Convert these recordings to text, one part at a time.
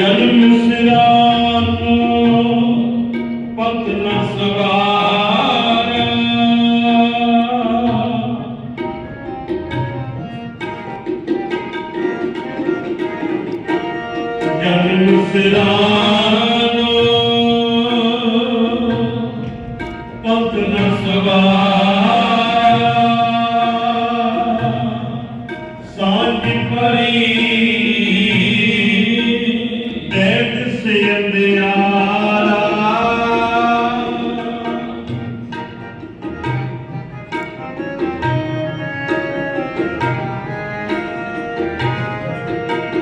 ਜਨਮ ਸਿਰਾਨ ਪਤ ਨ ਸਵਾਰ। ਜਨਮ ਸਿਰਾਨ ਪਤ ਨਾ ਸਵਾਰ।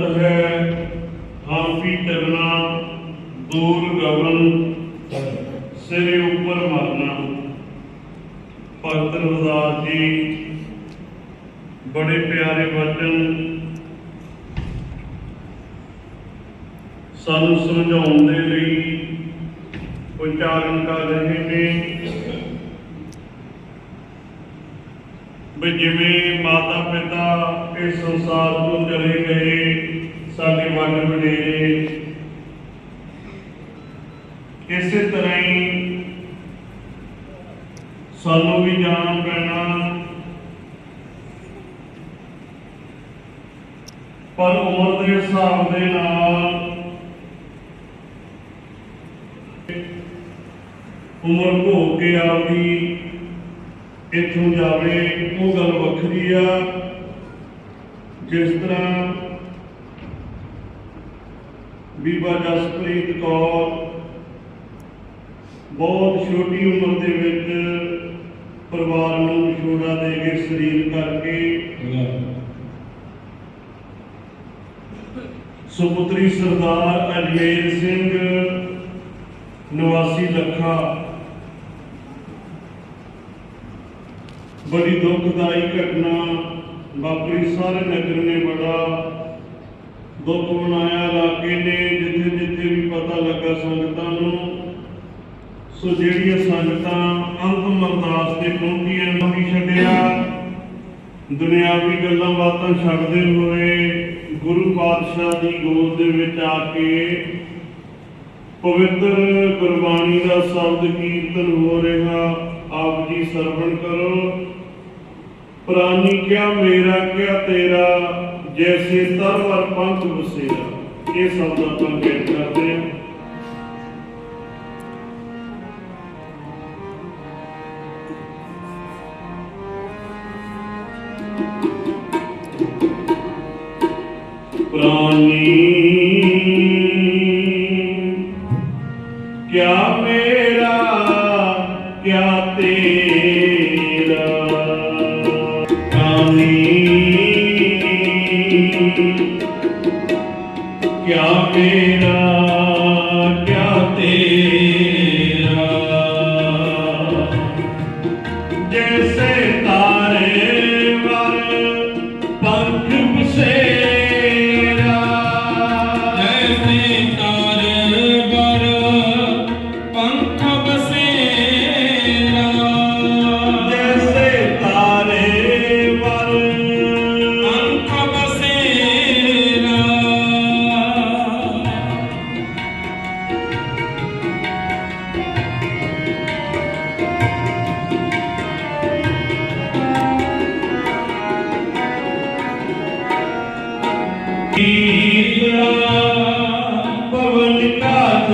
ਸੰਗ ਹੈ ਹਾਫੀ ਚਲਣਾ ਦੂਰ ਗਗਨ, ਸਿਰੇ ਉੱਪਰ ਮਰਨਾ। ਭਗਤ ਰਵਿਦਾਸ ਜੀ, ਬੜੇ ਪਿਆਰੇ ਵਚਨ ਸਾਨੂੰ ਸਮਝਾਉਣ ਦੇ ਲਈ ਉਚਾਰਨ ਕਰ ਰਹੇ ਨੇ। ਵੀ ਜਿਵੇਂ ਮਾਤਾ ਪਿਤਾ ਇਸ ਸੰਸਾਰ ਤੋਂ ਚਲੇ ਗਏ ਸਾਡੇ ਵੱਡ ਵਡੇਰੇ। ਇਸੇ ਤਰ੍ਹਾਂ ਹੀ ਸਾਨੂੰ ਵੀ ਜਾਣਾ ਪੈਣਾ। ਪਰ ਉਮਰ ਦੇ ਹਿਸਾਬ ਦੇ ਨਾਲ ਉਮਰ ਭੋਗ ਕੇ ਆਪਦੀ ਇੱਥੋਂ ਜਾਵੇ ਉਹ ਗੱਲ ਵੱਖਰੀ ਆ। ਜਿਸ ਤਰ੍ਹਾਂ ਬੀਬਾ ਜਸਪ੍ਰੀਤ ਕੌਰ, ਬਹੁਤ ਛੋਟੀ ਉਮਰ ਦੇ ਵਿੱਚ ਪਰਿਵਾਰ ਨੂੰ ਵਿਛੋੜਾ ਦੇ ਕੇ ਸਰੀਰ ਕਰਕੇ ਸੁਪੁੱਤਰੀ ਸਰਦਾਰ ਅਜਮੇਰ ਸਿੰਘ 84 ਲੱਖਾ। ਬੜੀ ਦੁਖਦਾਈ ਘਟਨਾ ਵਾਪਰੀ, ਸਾਰੇ ਨਗਰ ਨੇ ਬੜਾ ਦੁੱਖ ਮਨਾਇਆ ਇਲਾਕੇ ਨੇ, ਜਿੱਥੇ ਜਿੱਥੇ ਵੀ ਪਤਾ ਲੱਗਾ ਸੰਗਤਾਂ ਨੂੰ, ਸੋ ਜਿਹੜੀਆਂ ਸੰਗਤਾਂ ਅੰਤਮ ਅਰਦਾਸ ਤੇ ਪਹੁੰਚੀਆਂ ਨਹੀਂ ਛੱਡਿਆ। ਦੁਨਿਆਵੀ ਗੱਲਾਂ ਬਾਤਾਂ ਛੱਡਦੇ ਹੋਏ ਗੁਰੂ ਪਾਤਸ਼ਾਹ ਦੀ ਗੋਦ ਦੇ ਵਿੱਚ ਆ ਕੇ ਪਵਿੱਤਰ ਗੁਰਬਾਣੀ ਦਾ ਸ਼ਬਦ ਕੀਰਤਨ ਹੋ ਰਿਹਾ, ਆਪ ਜੀ ਸਰਵਣ ਕਰੋ। ਪ੍ਰਾਨੀ ਕਿਆ, ਮੇਰਾ ਕਿਆ, ਤੇਰਾ ਜੈਸੇ ਤਰਵਰ ਪੰਥ ਵਸੇਰਾ ਇਹ ਸ਼ਬਦ ਆਪਾਂ ਗੇਟ ਕਰਦੇ ਹਾਂ। ਪ੍ਰਾਨੀ ਕਿਆ ਮੇਰਾ ਕਿਆ ਕਿਆ ਮੇਰਾ ਪਵਨ ਕਾ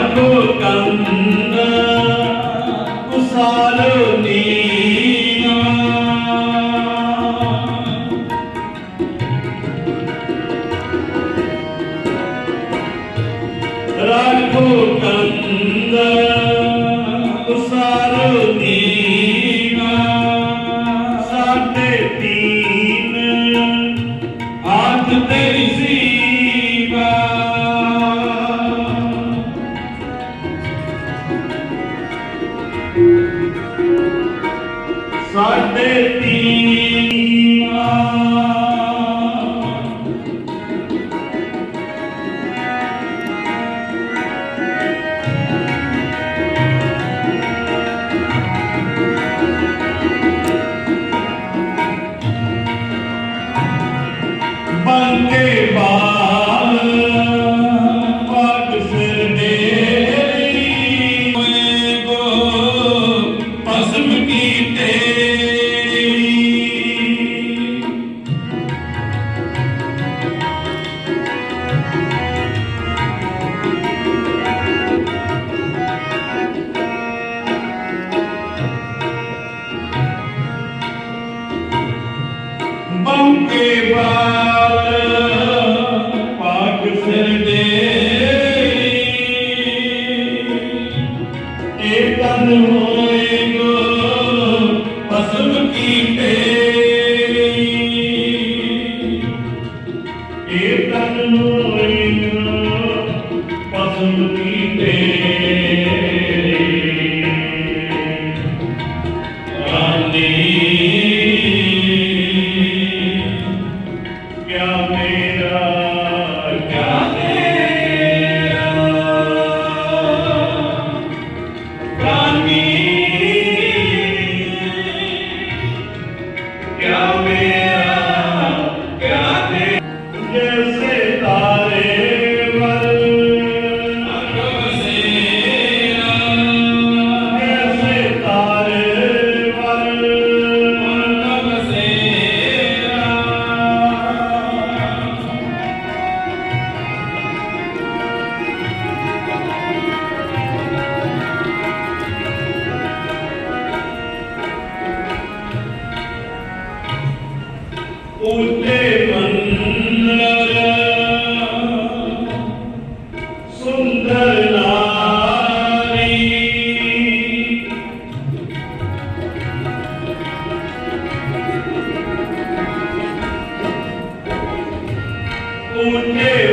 I'm not gonna. un